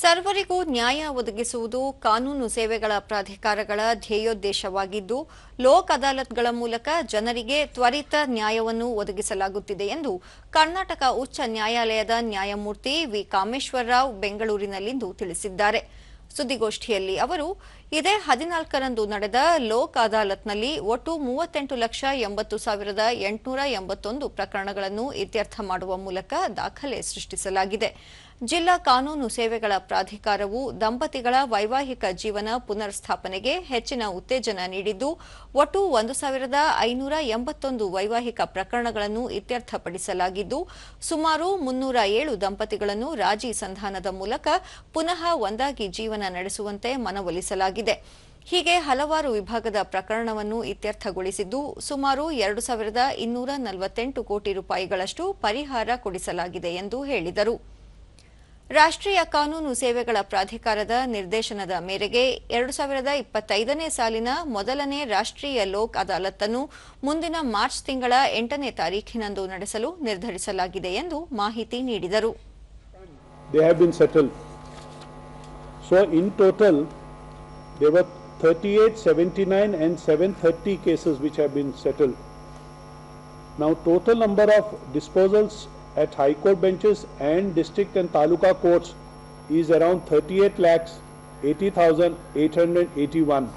ಸರ್ವರಿಗೂ ನ್ಯಾಯ ಒದಗಿಸುವುದು ಕಾನೂನು ಸೇವೆಗಳ ಪ್ರಾಧಿಕಾರಗಳ ಧ್ಯೇಯೋದ್ದೇಶವಾಗಿದ್ದು, ಲೋಕ್ ಅದಾಲತ್ಗಳ ಮೂಲಕ ಜನರಿಗೆ ತ್ವರಿತ ನ್ಯಾಯವನ್ನು ಒದಗಿಸಲಾಗುತ್ತಿದೆ ಎಂದು ಕರ್ನಾಟಕ ಉಚ್ಚ ನ್ಯಾಯಾಲಯದ ನ್ಯಾಯಮೂರ್ತಿ ವಿ. ಕಾಮೇಶ್ವರರಾವ್ ಬೆಂಗಳೂರಿನಲ್ಲಿಂದು ತಿಳಿಸಿದ್ದಾರೆ. ಸುದ್ದಿಗೋಷ್ಠಿಯಲ್ಲಿ ಅವರು, ಇದೇ ಹದಿನಾಲ್ಕರಂದು ನಡೆದ ಲೋಕ್ ಅದಾಲತ್ನಲ್ಲಿ ಒಟ್ಟು ಮೂವತ್ತೆಂಟು ಲಕ್ಷ ಎಂಬತ್ತು ಸಾವಿರದ ಎಂಟುನೂರ ಎಂಬತ್ತೊಂದು ಪ್ರಕರಣಗಳನ್ನು ಇತ್ಯರ್ಥ ಮಾಡುವ ಮೂಲಕ ದಾಖಲೆ ಸೃಷ್ಟಿಸಲಾಗಿದೆ. ಜಿಲ್ಲಾ ಕಾನೂನು ಸೇವೆಗಳ ಪ್ರಾಧಿಕಾರವು ದಂಪತಿಗಳ ವೈವಾಹಿಕ ಜೀವನ ಪುನರ್ ಸ್ಥಾಪನೆಗೆ ಹೆಚ್ಚಿನ ಉತ್ತೇಜನ ನೀಡಿದ್ದು, ಒಟ್ಟು ಒಂದು ಸಾವಿರದ ಐನೂರ ಎಂಬತ್ತೊಂದು ವೈವಾಹಿಕ ಪ್ರಕರಣಗಳನ್ನು ಇತ್ಯರ್ಥಪಡಿಸಲಾಗಿದ್ದು, ಸುಮಾರು ಮುನ್ನೂರ ಏಳು ದಂಪತಿಗಳನ್ನು ರಾಜಿ ಸಂಧಾನದ ಮೂಲಕ ಪುನಃ ಒಂದಾಗಿ ಜೀವನ ನಡೆಸುವಂತೆ ಮನವೊಲಿಸಲಾಗಿದೆ. ಹೀಗೆ ಹಲವಾರು ವಿಭಾಗದ ಪ್ರಕರಣವನ್ನು ಇತ್ಯರ್ಥಗೊಳಿಸಿದ್ದು, ಸುಮಾರು ಎರಡು ಸಾವಿರದ ಇನ್ನೂರ ನಲವತ್ತೆಂಟು ಕೋಟಿ ರೂಪಾಯಿಗಳಷ್ಟು ಪರಿಹಾರ ಕೊಡಿಸಲಾಗಿದೆ ಎಂದು ಹೇಳಿದರು. ರಾಷ್ಟ್ರೀಯ ಕಾನೂನು ಸೇವೆಗಳ ಪ್ರಾಧಿಕಾರದ ನಿರ್ದೇಶನದ ಮೇರೆಗೆ ಎರಡು ಸಾವಿರದ ಇಪ್ಪತ್ತೈದನೇ ಸಾಲಿನ ಮೊದಲನೇ ರಾಷ್ಟ್ರೀಯ ಲೋಕ್ ಅದಾಲತ್ತನ್ನು ಮುಂದಿನ ಮಾರ್ಚ್ ತಿಂಗಳ ಎಂಟನೇ ತಾರೀಖಿನಂದು ನಡೆಸಲು ನಿರ್ಧರಿಸಲಾಗಿದೆ ಎಂದು ಮಾಹಿತಿ ನೀಡಿದರು. So in total, there were 38, 79 and 730 cases which have been settled. Now total number of disposals at High Court benches and district and taluka courts is around 38 lakhs 80,881.